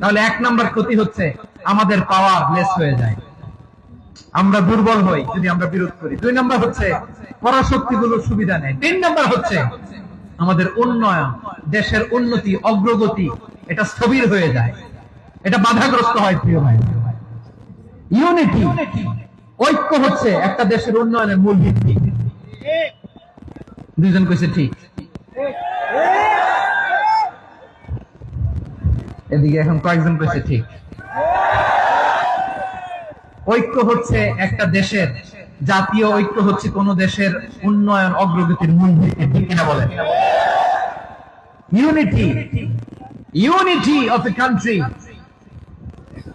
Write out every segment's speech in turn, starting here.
তাহলে এক নম্বর ক্ষতি হচ্ছে, আমাদের পাওয়ার লেস হয়ে যায়। আমরা দুর্বল হই যদি আমরা বিরোধ করি। দুই নম্বর হচ্ছে, পরাশক্তিগুলোর সুবিধা নেই। তিন নম্বর হচ্ছে, আমাদের উন্নয়ন, দেশের উন্নতি, অগ্রগতি, এটা স্থবির হয়ে যায়। এটা বাধাগ্রস্ত হয়, প্রিয় ভাই। ইউনিটি ঐক্য হচ্ছে একটা দেশের উন্নয়নের মূল ভিত্তি। দুইজন কইছে, ঠিক। এদিকে এখন কয়েকজন কইছে ঠিক। ঐক্য হচ্ছে একটা দেশের, জাতীয় ঐক্য হচ্ছে কোন দেশের উন্নয়ন অগ্রগতির মূল ভিত্তি কিনা বলেন unity unity of a country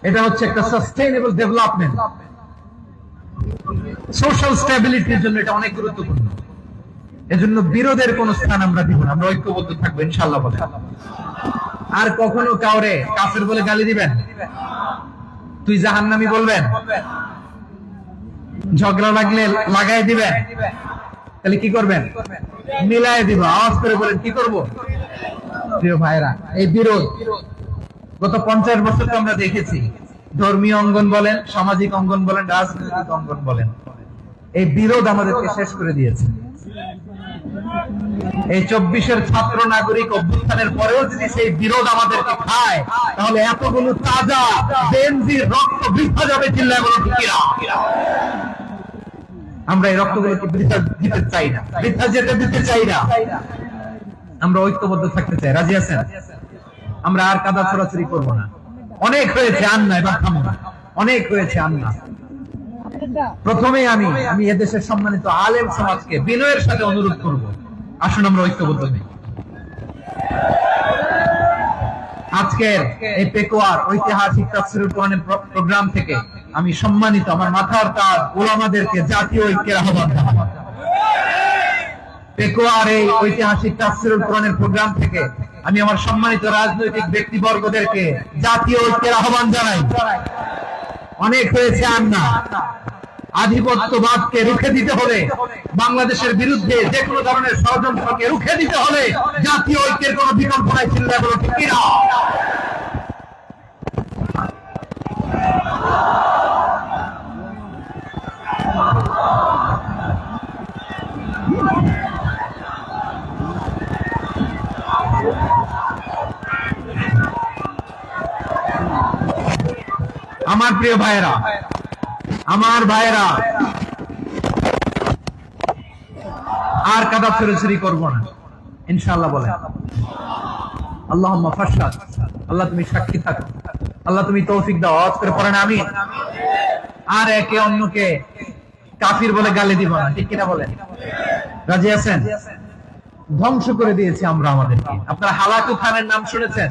এটা হচ্ছে একটা সাস্টেইনেবল ডেভেলপমেন্ট সোশ্যাল স্টেবিলিটির জন্য এটা অনেক গুরুত্বপূর্ণ। এজন্য বিরোধের কোন স্থান আমরা দিব না, আমরা ঐক্যবদ্ধ থাকব ইনশাল্লাহ বলে। আর কখনো কাউরে কাফের বলে গালি দিবেন? তুই জাহান্নামি বলবেন? ঝগড়া লাগলে লাগাই দিবেন? তাহলে কি করবেন? মিলাই দিব, আওয়াজ করে বলেন, কি করব? প্রিয় ভাইরা এই বিরোধ গত পঞ্চাশ বছর তো আমরা দেখেছি। ধর্মীয় অঙ্গন বলেন, সামাজিক অঙ্গন বলেন, রাজনৈতিক অঙ্গন বলেন। এই বিরোধ আমাদেরকে শেষ করে দিয়েছে। এই চব্বিশের ছাত্র নাগরিক অভ্যুত্থানের পরেও যদি সেই বিরোধ আমাদেরকে খায়, তাহলে এতগুলো তাজা বেনজি রক্ত বৃদ্ধা যাবে চিল্লায় বলো আমরা এই রক্তগুলোকে বৃদ্ধা দিতে চাই না। বৃদ্ধা যেতে দিতে চাই না। আমরা ঐক্যবদ্ধ থাকতে চাই। রাজি আছেন? আমরা আর কাদা ছড়াছড়ি করব না। অনেক হয়েছে, আন্না, এবার থামো না। অনেক হয়েছে, আন্না। প্রথমে আমি আমি এদেশের সম্মানিত আলেম সমাজকে বিনয়ের সাথে অনুরোধ করব। আসুন আমরা ঐক্যবদ্ধ হই। আজকের এই পেকুয়ার ঐতিহাসিক তাফসিরুল কোরআনের প্রোগ্রাম থেকে আমি সম্মানিত আমার মাথার তার ওলামাদেরকে জাতীয় ঐক্যের আহ্বান। পেকুয়ার এই ঐতিহাসিক তাফসিরুল কোরআনের প্রোগ্রাম থেকে আমি আমার সম্মানিত রাজনৈতিক ব্যক্তিবর্গদেরকে জাতীয় ঐক্যের আহ্বান জানাই। অনেক হয়েছে আর না। আধিপত্যবাদকে রুখে দিতে হলে, বাংলাদেশের বিরুদ্ধে যে কোনো ধরনের ষড়যন্ত্রকে রুখে দিতে হলে জাতীয় ঐক্যের কোন বিকল্প নাই ঠিক কিনা? আমার প্রিয় ভাইয়েরা আমার ভাইয়েরা, আর কাদা ছড়াছড়ি করব না। ইনশাআল্লাহ বলে আল্লাহ ফাসাদ আল্লাহ তুমি সাক্ষী থাকো। আল্লাহ তুমি তৌফিক দাও। আওয়াজ করে পড়েন আমি আর একে অন্যকে কাফির বলে গালি দিব না। ঠিক কিনা বলেন? রাজি আছেন? ধ্বংস করে দিয়েছি আমরা আমাদেরকে। আপনারা হালাকু খানের নাম শুনেছেন?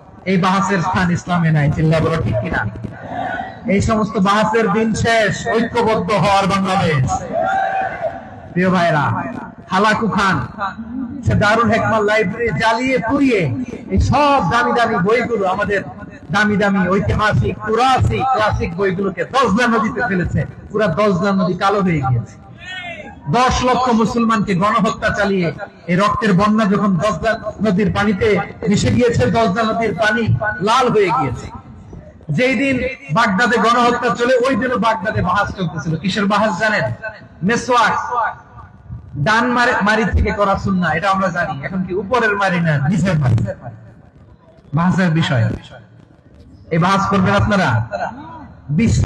এই বাহাসের স্থান ইসলামে নাই, চিল্লা বলো ঠিক কিনা? এই সমস্ত বাহাসের দিন শেষ, ঐক্যবদ্ধ হওয়ার বাংলাদেশ। প্রিয় ভাইরা হালাকু খান, সে দারুল হেকমাল লাইব্রেরি জ্বালিয়ে পুড়িয়ে এই সব দামি দামি বইগুলো আমাদের দামি দামি ঐতিহাসিক, পুরাসিক, ক্লাসিক বইগুলোকে দশদা নদীতে ফেলেছে। পুরা দশদা নদী কালো হয়ে গিয়েছে। দশ লক্ষ মুসলমানকে গণহত্যা চালিয়ে এই রক্তের বন্যা যখন দশদা নদীর পানিতে মিশে গিয়েছে দশদা নদীর পানি লাল হয়ে গিয়েছে। যেই দিন বাগদাদে গণহত্যা চলে, ওই দিনও বাগদাদে বাহাস চলতেছিল। কিসের বাহাস জানেন? মেসোয়াক ডান মারি থেকে করা সুন্না এটা আমরা জানি। এখন কি উপরের মারি না, নিচের মারি? বাহাসের বিষয়। এই বাস করবেন আপনারা? বিশ্ব